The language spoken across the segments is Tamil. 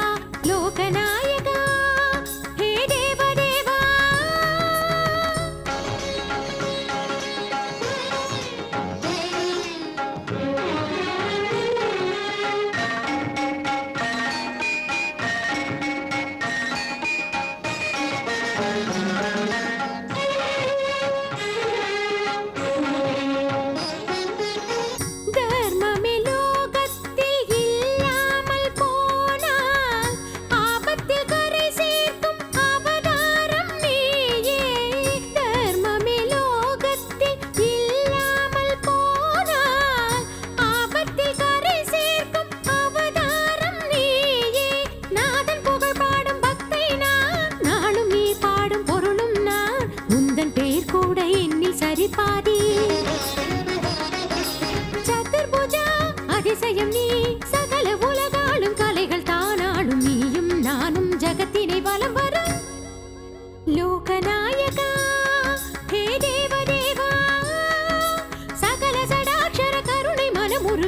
வரமொன்றுதா அன்பினைத்தா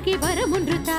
மனமுருகி வரமொன்று தா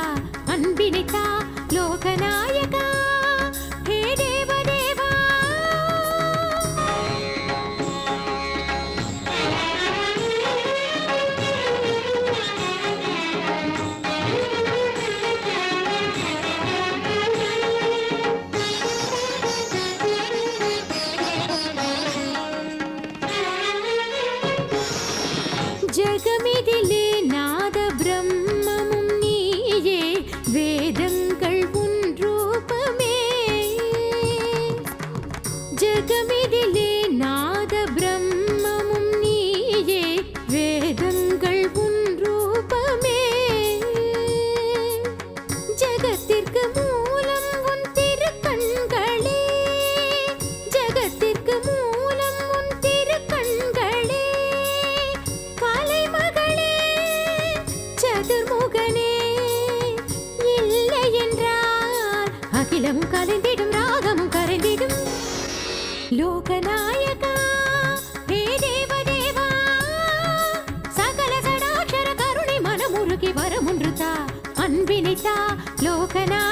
ஜெகமிதிலே நாத பிரம்மமும் நீயே வேதங்கள் உன் ரூபமே. ஜகத்திற்கு மூலம் உன் திருக்கண்களே ஜகத்திற்கு மூலம் உன் திருக்கண்களே. கலைமகளே சதுர்முகனே இல்லை என்றால் அகிலமும் கலைந்திடும் ராகமும் கரைந்திடும் லோகநாயகா ஹே தேவதேவா சகல சடாட்சர கருணை மனமுருகி வரமுன்றுதா அன்பினைத்தா அன்பினை லோகநாயகா